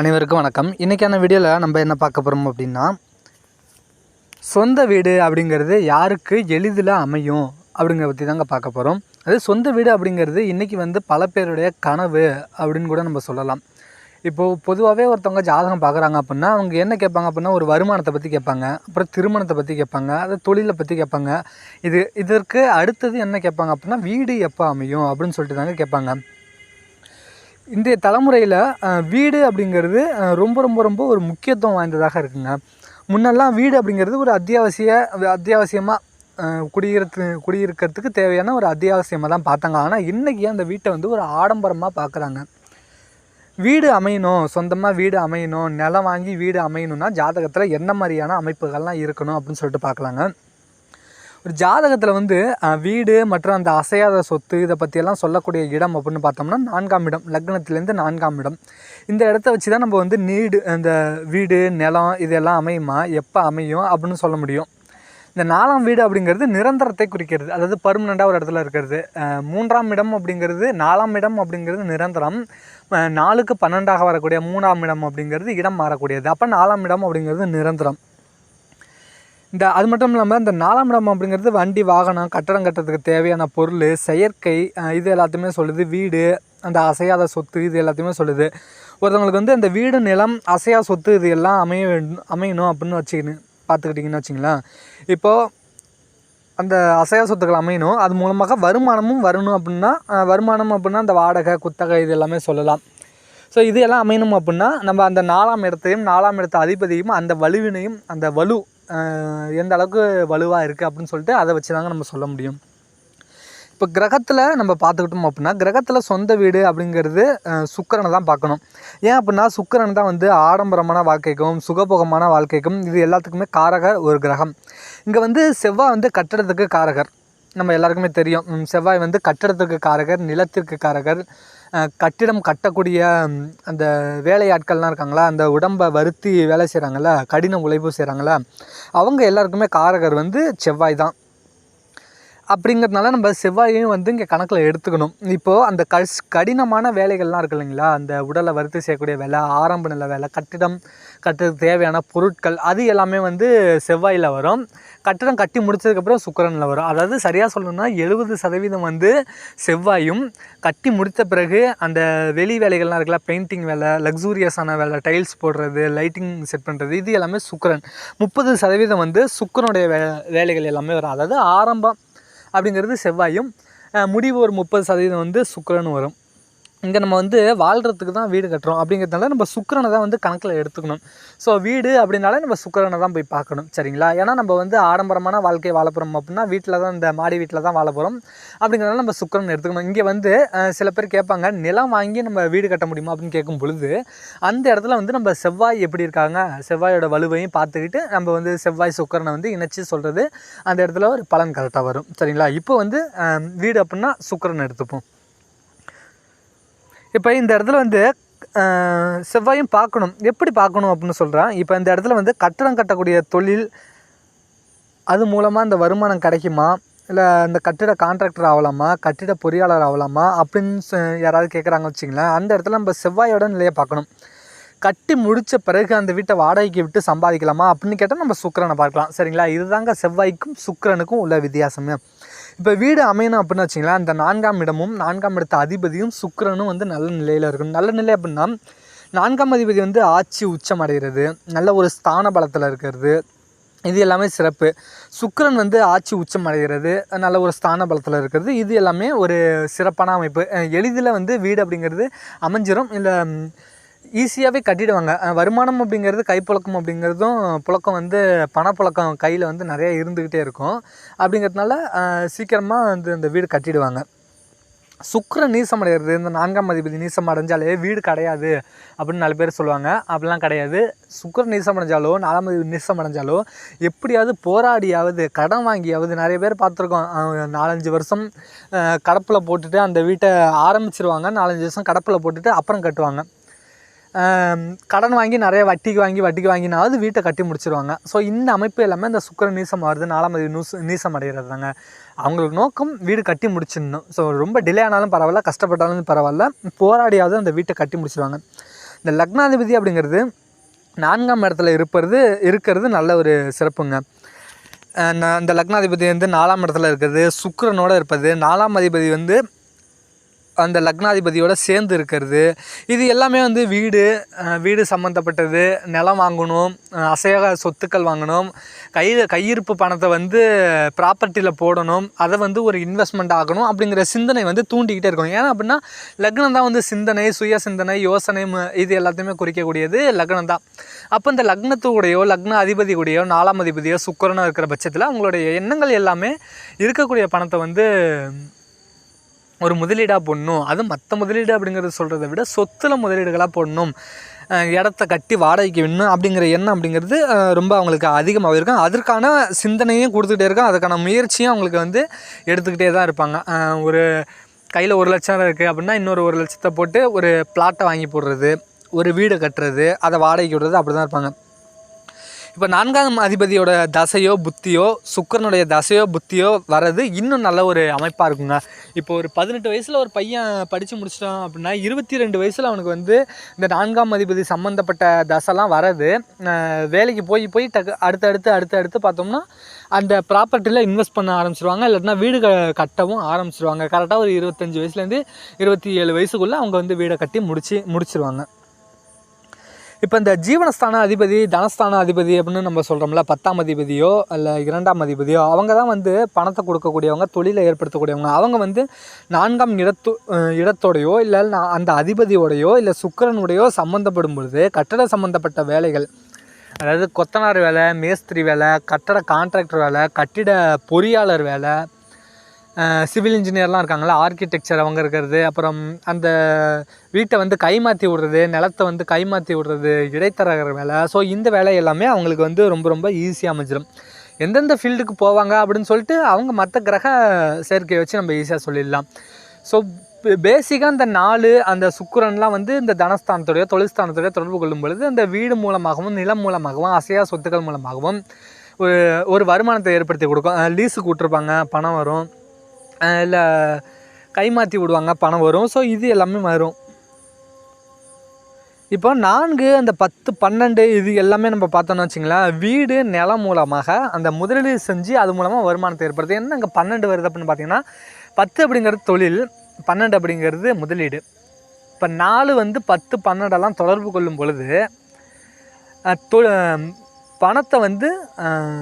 அனைவருக்கும் வணக்கம். இன்றைக்கான வீடியோவில் நம்ம என்ன பார்க்க போகிறோம் அப்படின்னா சொந்த வீடு அப்படிங்கிறது யாருக்கு எளிதில் அமையும் அப்படிங்கிறத பற்றி தாங்க பார்க்க போகிறோம் அது சொந்த வீடு அப்படிங்கிறது இன்றைக்கி வந்து பல பேருடைய கனவு அப்படின்னு கூட நம்ம சொல்லலாம். இப்போது பொதுவாகவே ஒருத்தவங்க ஜாதகம் பார்க்குறாங்க அப்படின்னா அவங்க என்ன கேட்பாங்க அப்படின்னா ஒரு வருமானத்தை பற்றி கேட்பாங்க அப்புறம் திருமணத்தை பற்றி கேட்பாங்க அது தொழிலை பற்றி கேட்பாங்க. இது இதற்கு அடுத்தது என்ன கேட்பாங்க அப்படின்னா வீடு எப்போ அமையும் அப்படின்னு சொல்லிட்டு தாங்க கேட்பாங்க. இன்றைய தலைமுறையில் வீடு அப்படிங்கிறது ரொம்ப ரொம்ப ரொம்ப ஒரு முக்கியத்துவம் வாய்ந்ததாக இருக்குங்க. முன்னெல்லாம் வீடு அப்படிங்கிறது ஒரு அத்தியாவசிய அத்தியாவசியமாக குடியிருத்து குடியிருக்கிறதுக்கு தேவையான ஒரு அத்தியாவசியமாக தான் பார்த்தாங்க. ஆனால் இன்றைக்கி அந்த வீட்டை வந்து ஒரு ஆடம்பரமாக பார்க்குறாங்க. வீடு அமையணும் சொந்தமாக வீடு அமையணும் நிலம் வாங்கி வீடு அமையணும்னா ஜாதகத்தில் என்ன மாதிரியான அமைப்புகள்லாம் இருக்கணும் அப்படின்னு சொல்லிட்டு பார்க்கலாங்க. ஒரு ஜாதகத்தில் வந்து வீடு மற்றும் அந்த அசையாத சொத்து இதை பற்றியெல்லாம் சொல்லக்கூடிய இடம் அப்படின்னு பார்த்தோம்னா நான்காம் இடம். லக்னத்துலேருந்து நான்காம் இடம். இந்த இடத்த வச்சு தான் நம்ம வந்து நீடு அந்த வீடு நிலம் இதெல்லாம் அமையுமா? எப்போ அமையும்? அப்படின்னு சொல்ல முடியும். இந்த நாலாம் வீடு அப்படிங்கிறது நிரந்தரத்தை குறிக்கிறது. அதாவது பர்மனெண்ட்டாக ஒரு இடத்துல இருக்கிறது. மூன்றாம் இடம் அப்படிங்கிறது நாலாம் இடம் அப்படிங்கிறது நிரந்தரம். நாலுக்கு பன்னெண்டாக வரக்கூடிய மூணாம் இடம் அப்படிங்கிறது இடம் மாறக்கூடியது. அப்போ நாலாம் இடம் அப்படிங்கிறது நிரந்தரம். இந்த அது மட்டும் இல்லாமல் இந்த நாலாம் இடம் அப்படிங்கிறது வண்டி வாகனம் கட்டடம் கட்டுறதுக்கு தேவையான பொருள் செயற்கை இது எல்லாத்தையுமே சொல்லுது. வீடு அந்த அசையாத சொத்து இது எல்லாத்தையுமே சொல்லுது. ஒருத்தவங்களுக்கு வந்து அந்த வீடு நிலம் அசையா சொத்து இது எல்லாம் அமைய வேண்டும் அமையணும் அப்படின்னு வச்சுக்கின்னு பார்த்துக்கிட்டிங்கன்னு வச்சிங்களேன். இப்போது அந்த அசையா சொத்துக்கள் அமையணும். அது மூலமாக வருமானமும் வரணும் அப்படின்னா வருமானம் அப்படின்னா அந்த வாடகை குத்தகை இது எல்லாமே சொல்லலாம். ஸோ இது எல்லாம் அமையணும் அப்படின்னா நம்ம அந்த நாலாம் இடத்தையும் நாலாம் இடத்த அதிபதியும் அந்த வலுவினையும் அந்த வலு எந்த அளவுக்கு வலுவாக இருக்குது அப்படின்னு சொல்லிட்டு அதை வச்சு தாங்க நம்ம சொல்ல முடியும். இப்போ கிரகத்தில் நம்ம பார்த்துக்கிட்டோம் அப்படின்னா கிரகத்தில் சொந்த வீடு அப்படிங்கிறது சுக்கரனை தான் பார்க்கணும். ஏன் அப்படின்னா சுக்கரன் தான் வந்து ஆடம்பரமான வாழ்க்கைக்கும் சுகபோகமான வாழ்க்கைக்கும் இது எல்லாத்துக்குமே காரகர் ஒரு கிரகம். இங்கே வந்து செவ்வாய் வந்து கட்டடத்துக்கு காரகர். நம்ம எல்லாருக்குமே தெரியும். செவ்வாய் வந்து கட்டடத்துக்கு காரகர் நிலத்திற்கு காரகர். கட்டிடம் கட்டக்கூடிய அந்த வேலையாட்கள்லாம் இருக்காங்களா? அந்த உடம்பை வருத்தி வேலை செய்கிறாங்களா கடின உழைப்பு செய்கிறாங்கள அவங்க எல்லாருக்குமே காரகர் வந்து செவ்வாய் தான். அப்படிங்கிறதுனால நம்ம செவ்வாயையும் வந்து இங்கே கணக்கில் எடுத்துக்கணும். இப்போது அந்த கஷ் கடினமான வேலைகள்லாம் இருக்கு இல்லைங்களா? அந்த உடலை வறுத்து செய்யக்கூடிய வேலை ஆரம்ப நில வேலை கட்டிடம் கட்டுறதுக்கு தேவையான பொருட்கள் அது எல்லாமே வந்து செவ்வாயில் வரும். கட்டிடம் கட்டி முடித்ததுக்கப்புறம் சுக்கரனில் வரும். அதாவது சரியாக சொல்லணும்னா எழுபது சதவீதம் வந்து செவ்வாயும் கட்டி முடித்த பிறகு அந்த வெளி வேலைகள்லாம் இருக்குல்ல பெயிண்டிங் வேலை லக்ஸூரியஸான வேலை டைல்ஸ் போடுறது லைட்டிங் செட் பண்ணுறது இது எல்லாமே சுக்கரன். முப்பது சதவீதம் வந்து சுக்கிரனுடைய வே வேலைகள் எல்லாமே வரும். அதாவது ஆரம்பம் அப்படிங்கிறது செவ்வாயும் முடிவு ஒரு முப்பது சதவீதம் வந்து சுக்கரன் வரும். இங்கே நம்ம வந்து வாழ்கிறதுக்கு தான் வீடு கட்டுறோம். அப்படிங்கிறதுனால நம்ம சுக்கிரனை தான் வந்து கணக்கில் எடுத்துக்கணும். ஸோ வீடு அப்படின்னாலே நம்ம சுக்கிரனை தான் போய் பார்க்கணும். சரிங்களா? ஏன்னா நம்ம வந்து ஆடம்பரமான வாழ்க்கையை வாழ போகிறோம் அப்படின்னா வீட்டில் தான் இந்த மாடி வீட்டில் தான் வாழ போகிறோம் அப்படிங்கிறனால நம்ம சுக்கிரன் எடுத்துக்கணும். இங்கே வந்து சில பேர் கேட்பாங்க நிலம் வாங்கி நம்ம வீடு கட்ட முடியுமா? அப்படின்னு கேட்கும் பொழுது அந்த இடத்துல வந்து நம்ம செவ்வாய் எப்படி இருக்காங்க? செவ்வாயோட வலுவையும் பார்த்துக்கிட்டு நம்ம வந்து செவ்வாய் சுக்கரனை வந்து இணைச்சி சொல்கிறது அந்த இடத்துல ஒரு பலன் கரெக்டாக வரும். சரிங்களா? இப்போ வந்து வீடு அப்படின்னா சுக்கரன் எடுத்துப்போம். இப்போ இந்த இடத்துல வந்து செவ்வாயும் பார்க்கணும். எப்படி பார்க்கணும் அப்படின்னு சொல்கிறான் இப்போ இந்த இடத்துல வந்து கட்டடம் கட்டக்கூடிய தொழில் அது மூலமாக இந்த வருமானம் கிடைக்குமா? இல்லை இந்த கட்டிட கான்ட்ராக்டர் ஆகலாமா கட்டிட பொறியாளர் ஆகலாமா அப்படின்னு சொ- யாராவது கேட்குறாங்க வச்சிங்களேன் அந்த இடத்துல நம்ம செவ்வாயோட நிலையை பார்க்கணும். கட்டி முடித்த பிறகு அந்த வீட்டை வாடகைக்கு விட்டு சம்பாதிக்கலாமா? அப்படின்னு கேட்டால் நம்ம சுக்கரனை பார்க்கலாம். சரிங்களா? இதுதாங்க செவ்வாய்க்கும் சுக்கரனுக்கும் உள்ள வித்தியாசமே. இப்போ வீடு அமையணும் அப்படின்னு வச்சிங்களேன் அந்த நான்காம் இடமும் நான்காம் இடத்த அதிபதியும் சுக்கரனும் வந்து நல்ல நிலையில் இருக்கணும். நல்ல நிலை அப்படின்னா நான்காம் அதிபதி வந்து ஆட்சி உச்சம் அடைகிறது நல்ல ஒரு ஸ்தான பலத்தில் இருக்கிறது. இது எல்லாமே சிறப்பு. சுக்கரன் வந்து ஆட்சி உச்சம் அடைகிறது நல்ல ஒரு ஸ்தான பலத்தில் இருக்கிறது. இது எல்லாமே ஒரு சிறப்பான அமைப்பு. எளிதில் வந்து வீடு அப்படிங்கிறது அமைஞ்சிரும். இல்லை ஈஸியாகவே கட்டிடுவாங்க. வருமானம் அப்படிங்கிறது கைப்புழக்கம் அப்படிங்கிறதும் புழக்கம் வந்து பணப்புழக்கம் கையில் வந்து நிறைய இருந்துக்கிட்டே இருக்கும். அப்படிங்கிறதுனால சீக்கிரமாக வந்து இந்த வீடு கட்டிடுவாங்க. சுக்கர நீசம் அடைகிறது இந்த நான்காம் அதிபதி நீசம் அடைஞ்சாலே வீடு கிடையாது அப்படின்னு நாலு பேர் சொல்லுவாங்க. அப்படிலாம் கிடையாது. சுக்கர நீசம் அடைஞ்சாலோ நாலாம் அதிபதி நீசம் அடைஞ்சாலோ எப்படியாவது போராடியாவது கடன் வாங்கியாவது நிறைய பேர் பார்த்துருக்கோம். நாலஞ்சு வருஷம் கடப்பில் போட்டுட்டு அந்த வீட்டை ஆரம்பிச்சிருவாங்க. நாலஞ்சு வருஷம் கடப்பில் போட்டுட்டு அப்புறம் கட்டுவாங்க. கடன் வாங்கி நிறைய வட்டிக்கு வாங்கி வட்டிக்கு வாங்கினாவது வீட்டை கட்டி முடிச்சிருவாங்க. ஸோ இந்த அமைப்பு எல்லாமே இந்த சுக்கரன் நீசம் வருது நாலாம் தேதி நியூஸ் நீசம் அடைகிறது தாங்க அவங்களுக்கு நோக்கம் வீடு கட்டி முடிச்சிடணும். ஸோ ரொம்ப டிலே ஆனாலும் பரவாயில்ல கஷ்டப்பட்டாலும் பரவாயில்ல போராடியாவது அந்த வீட்டை கட்டி முடிச்சிருவாங்க. இந்த லக்னாதிபதி அப்படிங்கிறது நான்காம் இடத்துல இருப்பது இருக்கிறது நல்ல ஒரு சிறப்புங்க. இந்த லக்னாதிபதி வந்து நாலாம் இடத்துல இருக்கிறது சுக்கரனோடு இருப்பது நாலாம் அதிபதி வந்து அந்த லக்னாதிபதியோட சேர்ந்து இருக்கிறது. இது எல்லாமே வந்து வீடு வீடு சம்மந்தப்பட்டது நிலம் வாங்கணும் அஹ் அசையாக சொத்துக்கள் வாங்கணும். கையில் கையிருப்பு பணத்தை வந்து ப்ராப்பர்ட்டியில் போடணும். அதை வந்து ஒரு இன்வெஸ்ட்மெண்ட் ஆகணும் அப்படிங்கிற சிந்தனை வந்து தூண்டிக்கிட்டே இருக்கணும். ஏன்னா அப்படின்னா லக்னம் தான் வந்து சிந்தனை சுய சிந்தனை யோசனை இது எல்லாத்தையுமே குறிக்கக்கூடியது லக்னம் தான். அப்போ இந்த லக்னத்துக்கூடையோ லக்ன அதிபதியுடையோ நாலாம் அதிபதியோ சுக்கரனோ இருக்கிற பட்சத்தில் அவங்களுடைய எண்ணங்கள் எல்லாமே இருக்கக்கூடிய பணத்தை வந்து ஒரு முதலீடாக போடணும். அது மற்ற முதலீடு அப்படிங்கிறது சொல்கிறத விட சொத்துல முதலீடுகளாக போடணும். இடத்த கட்டி வாடகைக்கு விடணும் அப்படிங்கிற எண்ணம் அப்படிங்கிறது ரொம்ப அவங்களுக்கு அதிகமாக இருக்கும். அதற்கான சிந்தனையும் கொடுத்துக்கிட்டே இருக்கும். அதுக்கான முயற்சியும் அவங்களுக்கு வந்து எடுத்துக்கிட்டே தான் இருப்பாங்க. ஒரு கையில் ஒரு லட்சம் இருக்குது அப்படின்னா இன்னொரு ஒரு லட்சத்தை போட்டு ஒரு பிளாட்டை வாங்கி போடுறது ஒரு வீடு கட்டுறது அதை வாடகைக்கு விடுறது அப்படி தான் இருப்பாங்க. இப்போ நான்காம் அதிபதியோட தசையோ புத்தியோ சுக்கரனுடைய தசையோ புத்தியோ வர்றது இன்னும் நல்ல ஒரு அமைப்பாக இருக்குங்க. இப்போ ஒரு பதினெட்டு வயசில் ஒரு பையன் படித்து முடிச்சிட்டான் அப்படின்னா இருபத்தி ரெண்டு வயசில் அவனுக்கு வந்து இந்த நான்காம் அதிபதி சம்மந்தப்பட்ட தசைலாம் வரது வேலைக்கு போய் போய் டக்கு அடுத்தடுத்து அடுத்து அடுத்து பார்த்தோம்னா அந்த ப்ராப்பர்ட்டியில் இன்வெஸ்ட் பண்ண ஆரம்பிச்சிருவாங்க. இல்லைன்னா வீடு கட்டவும் ஆரம்பிச்சிருவாங்க. கரெக்டாக ஒரு இருபத்தஞ்சி வயசுலேருந்து இருபத்தி ஏழு வயசுக்குள்ளே அவங்க வந்து வீடை கட்டி முடிச்சு முடிச்சிருவாங்க. இப்போ இந்த ஜீவனஸ்தான அதிபதி தனஸ்தான அதிபதி அப்படின்னு நம்ம சொல்கிறோம்ல பத்தாம் அதிபதியோ இல்லை இரண்டாம் அதிபதியோ அவங்க தான் வந்து பணத்தை கொடுக்கக்கூடியவங்க தொழிலை ஏற்படுத்தக்கூடியவங்க. அவங்க வந்து நான்காம் இடத்து இடத்தோடையோ இல்லை அந்த அதிபதியோடையோ இல்லை சுக்கிரனுடையோ சம்மந்தப்படும் பொழுது கட்டட சம்மந்தப்பட்ட வேலைகள் அதாவது கொத்தனார் வேலை மேஸ்திரி வேலை கட்டட கான்ட்ராக்டர் வேலை கட்டிட பொறியாளர் வேலை சிவில் இன்ஜினியர்லாம் இருக்காங்களா ஆர்கிடெக்சர் அவங்க இருக்கிறது அப்புறம் அந்த வீட்டை வந்து கைமாற்றி விடுறது நிலத்தை வந்து கைமாற்றி விடுறது இடைத்தரகர் வேலை. ஸோ இந்த வேலை எல்லாமே அவங்களுக்கு வந்து ரொம்ப ரொம்ப ஈஸியாக அமைஞ்சிடும் எந்தெந்த ஃபீல்டுக்கு போவாங்க அப்படின்னு சொல்லிட்டு அவங்க மற்ற கிரக சேர்க்கையை வச்சு நம்ம ஈஸியாக சொல்லிடலாம். ஸோ பேசிக்காக அந்த நாலு அந்த சுக்கரன்லாம் வந்து இந்த தனஸ்தானத்துடைய தொழில்ஸ்தானத்துடைய தொடர்பு கொள்ளும் பொழுது அந்த வீடு மூலமாகவும் நிலம் மூலமாகவும் அசையா சொத்துக்கள் மூலமாகவும் ஒரு ஒரு வருமானத்தை ஏற்படுத்தி கொடுக்கும். லீஸுக்கு கூட்டிருப்பாங்க பணம் வரும். இல்லை கைமாற்றி விடுவாங்க பணம் வரும். ஸோ இது எல்லாமே வரும் இப்போ நான்கு அந்த பத்து பன்னெண்டு இது எல்லாமே நம்ம பார்த்தோம்னு வச்சிங்களேன் வீடு நிலம் மூலமாக அந்த முதலீடு செஞ்சு அது மூலமாக வருமானத்தை ஏற்படுத்து என்ன அங்கே பன்னெண்டு வருது அப்படின்னு பார்த்தீங்கன்னா பத்து அப்படிங்கிறது தொழில் பன்னெண்டு அப்படிங்கிறது முதலீடு. இப்போ நாலு வந்து பத்து பன்னெண்டெல்லாம் தொடர்பு கொள்ளும் பொழுது தொ- பணத்தை வந்து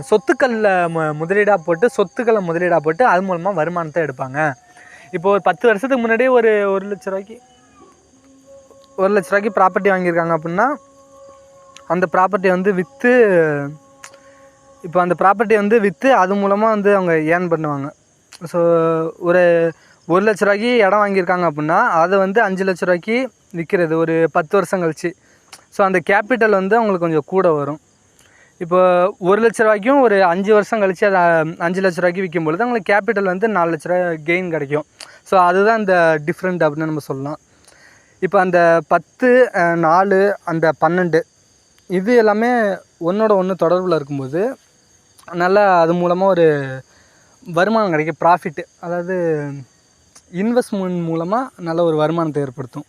சொத்துக்களில் மு முதலீடாக போட்டு சொத்துக்களை முதலீடாக போட்டு அது மூலமாக வருமானத்தை எடுப்பாங்க. இப்போ ஒரு பத்து வருஷத்துக்கு முன்னாடியே ஒரு ஒரு லட்ச ரூபாய்க்கு ஒரு லட்ச ரூபாய்க்கு ப்ராப்பர்ட்டி வாங்கியிருக்காங்க அப்படின்னா அந்த ப்ராப்பர்ட்டியை வந்து விற்று இப்போ அந்த ப்ராப்பர்ட்டியை வந்து விற்று அது மூலமாக வந்து அவங்க ஏர்ன் பண்ணுவாங்க. ஸோ ஒரு ஒரு லட்ச ரூபாய்க்கு இடம் வாங்கியிருக்காங்க அப்படின்னா அதை வந்து அஞ்சு லட்ச ரூபாய்க்கு விற்கிறது ஒரு பத்து வருஷம் கழிச்சு. ஸோ அந்த கேபிட்டல் வந்து அவங்களுக்கு கொஞ்சம் கூட வரும். இப்போ ஒரு லட்ச ரூபாய்க்கும் ஒரு அஞ்சு வருஷம் கழிச்சு அதை அஞ்சு லட்ச ரூபாய்க்கு விற்கும் பொழுது அவங்களுக்கு கேபிட்டல் வந்து நாலு லட்ச ரூபா கெயின் கிடைக்கும். ஸோ அதுதான் இந்த டிஃப்ரெண்ட் அப்படின்னு நம்ம சொல்லலாம். இப்போ அந்த பத்து நாலு அந்த பன்னெண்டு இது எல்லாமே ஒன்றோட ஒன்று தொடர்பில் இருக்கும்போது நல்லா அது மூலமாக ஒரு வருமானம் கிடைக்கும். ப்ராஃபிட்டு அதாவது இன்வெஸ்ட்மெண்ட் மூலமாக நல்ல ஒரு வருமானத்தை ஏற்படுத்தும்.